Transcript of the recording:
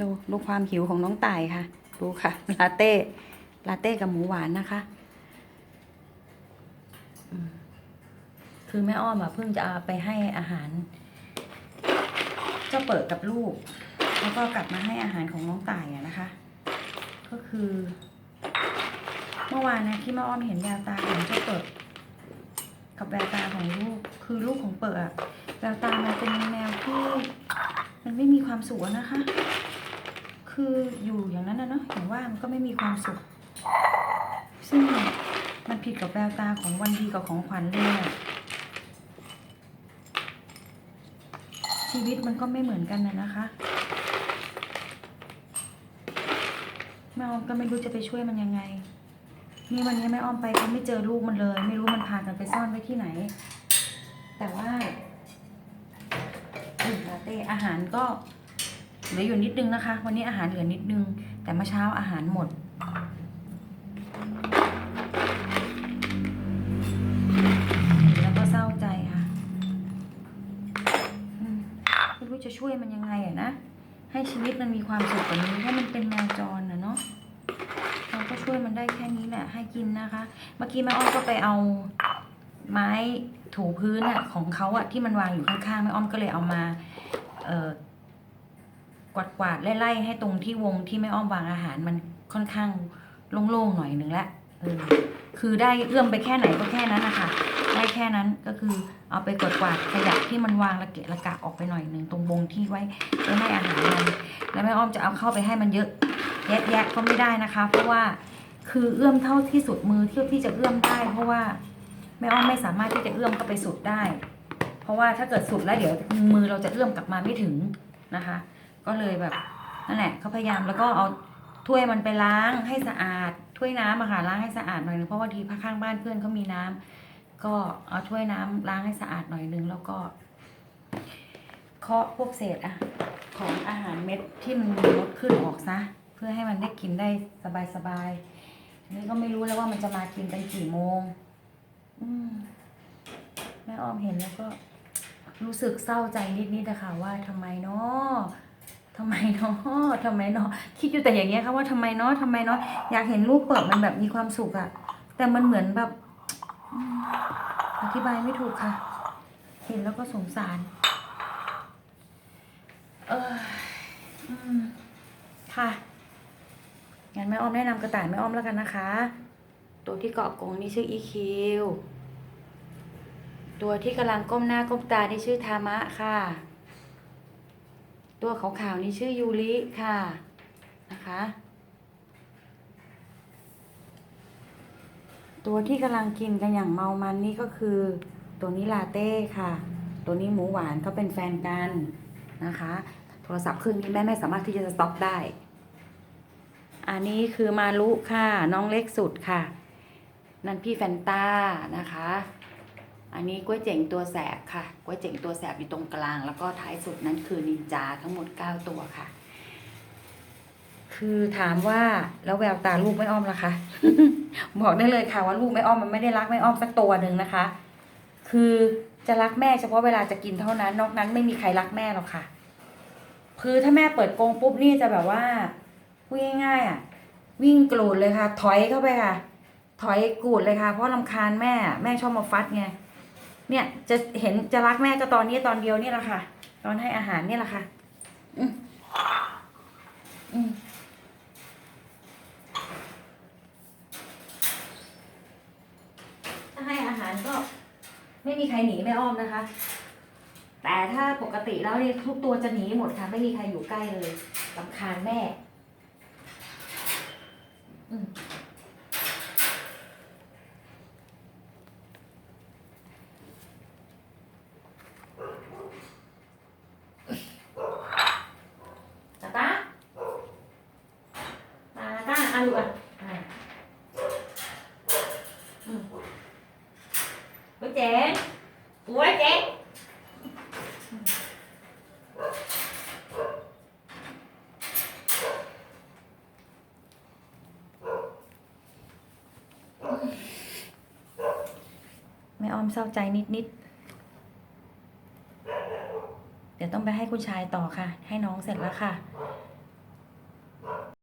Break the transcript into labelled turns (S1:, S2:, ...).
S1: ดูดูความหิวของน้องต่ายค่ะ ดูค่ะ ลาเต้ ลาเต้กับหมูหวานนะคะคือแม่อ้อมอะเพิ่งจะไปให้อาหาร เจ้าเปิดกับลูก แล้วก็กลับมาให้อาหารของน้องต่ายอะนะคะ ก็คือ เมื่อวานนะที่แม่อ้อมเห็นแววตาของเจ้าเปิด กับแววตาของลูก คือลูกของเปิดอะแววตามันเป็นแนวที่ มันไม่มีความสุขนะคะ คืออยู่อย่างนั้นนะเนาะอย่างว่ามันก็ไม่มีความสุข ซึ่งมันผิดกับแววตาของวันดีกับของขวัญเลยอะชีวิตมันก็ไม่เหมือนกันนะนะคะแม่ออมก็ไม่รู้จะไปช่วยมันยังไง นี่วันนี้แม่อ้อมไปก็ไม่เจอลูกมันเลย ไม่รู้มันพากันไปซ่อนไว้ที่ไหน แต่ว่าอืมลาเต้อาหารก็ เหลืออยู่นิดนึงนะคะ วันนี้อาหารเหลือนิดนึง แต่เมื่อเช้าอาหารหมด แล้วก็เศร้าใจค่ะไม่รู้จะช่วยมันยังไงอะนะ ให้ชีวิตมันมีความสุขกว่านี้เพรามันเป็นแมวจรนะเนาะเราก็ช่วยมันได้แค่นี้แหละ ให้กินนะคะ เมื่อกี้แม่อ้อมก็ไปเอาไม้ถูพื้นอะของเขาอะที่มันวางอยู่ข้างๆแม่อ้อมก็เลยเอามา เอ่อ กวาดกวาดๆไล่ๆให้ตรงที่วงที่แม่อ้อมวางอาหารมันค่อนข้างโล่งๆหน่อยหนึ่งละคือได้เอื้อมไปแค่ไหนก็แค่นั้นนะคะได้แค่นั้นก็คือเอาไปกวาดกวาดขยะที่มันวางระเกะระกะออกไปหน่อยหนึ่งตรงวงที่ไว้ไว้ให้อาหารมันแล้วแม่อ้อมจะเอาเข้าไปให้มันเยอะแยะแยะก็ไม่ได้นะคะ เพราะว่าคือเอื้อมเท่าที่สุดมือเที่ที่จะเอื้อมได้ เพราะว่าแม่อ้อมไม่สามารถที่จะเอื้อมเข้าไปสุดได้ เพราะว่าถ้าเกิดสุดแล้วเดี๋ยวมือเราจะเอื้อมกลับมาไม่ถึงนะคะ ก็เลยแบบนั่นแหละเขาพยายามแล้วก็เอาถ้วยมันไปล้างให้สะอาด ถ้วยน้ำอะค่ะล้างให้สะอาดหน่อยนึงเพราะว่าทีข้างบ้านเพื่อนเขามีน้ำก็เอาถ้วยน้ำล้างให้สะอาดหน่อยนึงแล้วก็เคาะพวกเศษอะของอาหารเม็ดที่มันมีมดขึ้นออกซะเพื่อให้มันได้กินได้สบายๆนี้ก็ไม่รู้แล้วว่ามันจะมากินกันกี่โมง อืมแม่ออมเห็นแล้วก็รู้สึกเศร้าใจนิดๆนะคะว่าทำไมเนาะ ทำไมเนาะทำไมเนาะคิดอยู่แต่อย่างเงี้ยค่ะว่าทำไมเนาะทำไมเนาะอยากเห็นลูกเปิดมันแบบมีความสุขอะแต่มันเหมือนแบบอธิบายไม่ถูกค่ะ เห็นแล้วก็สงสาร เออค่ะงั้นแม่อ้อมแนะนำกระต่ายแม่อ้อมแล้วกันนะคะ ตัวที่เกาะกรงนี่ชื่ออีคิวตัวที่กำลังก้มหน้าก้มตานี่ชื่อธามะค่ะ ตัวขาวๆนี่ชื่อยูริค่ะนะคะ ตัวที่กำลังกินกันอย่างเมามันนี่ก็คือ ตัวนี้ลาเต้ค่ะ ตัวนี้หมูหวานเขาเป็นแฟนกันนะคะ โทรศัพท์เครื่องนี้แม่ไม่สามารถที่จะสต็อปได้ อันนี้คือมารุค่ะน้องเล็กสุดค่ะ นั่นพี่แฟนต้านะคะ อันนี้ก๋วยเจ๋งตัวแสบค่ะก๋วยเจ๋งตัวแสบอยู่ตรงกลาง แล้วก็ท้ายสุดนั้นคือนินจาทั้งหมด 9 ตัวค่ะ คือถามว่าแล้วแววตาลูกไม่อ้อมล่ะคะบอกได้เลยค่ะว่าลูกไม่อ้อมมันไม่ได้รักไม่อ้อมสักตัวหนึ่งนะคะ คือจะรักแม่เฉพาะเวลาจะกินเท่านั้น นอกนั้นไม่มีใครรักแม่หรอกค่ะ คือถ้าแม่เปิดกรงปุ๊บนี่จะแบบว่าพูดง่ายๆอะ วิ่งกรูดเลยค่ะ ถอยเข้าไปค่ะ ถอยกรูดเลยค่ะ เพราะลำคาญแม่ แม่ชอบมาฟัดไง เนี่ยจะเห็นจะรักแม่ก็ตอนนี้ตอนเดียวนี่แหละค่ะ ตอนให้อาหารนี่แหละค่ะ อืมอืมถ้าให้อาหารก็ ไม่มีใครหนีแม่อ้อมนะคะ แต่ถ้าปกติแล้วเนี่ยทุกตัวจะหนีหมดค่ะ ไม่มีใครอยู่ใกล้เลยลำคาญแม่ อืม ตาตาตาตาอะลูอะโอ้ยเจ๋งโอ้ยเจ๋งแม่อ้อมเศร้าใจนิด ๆ เดี๋ยวต้องไปให้คุณชายต่อค่ะ ให้น้องเสร็จแล้วค่ะ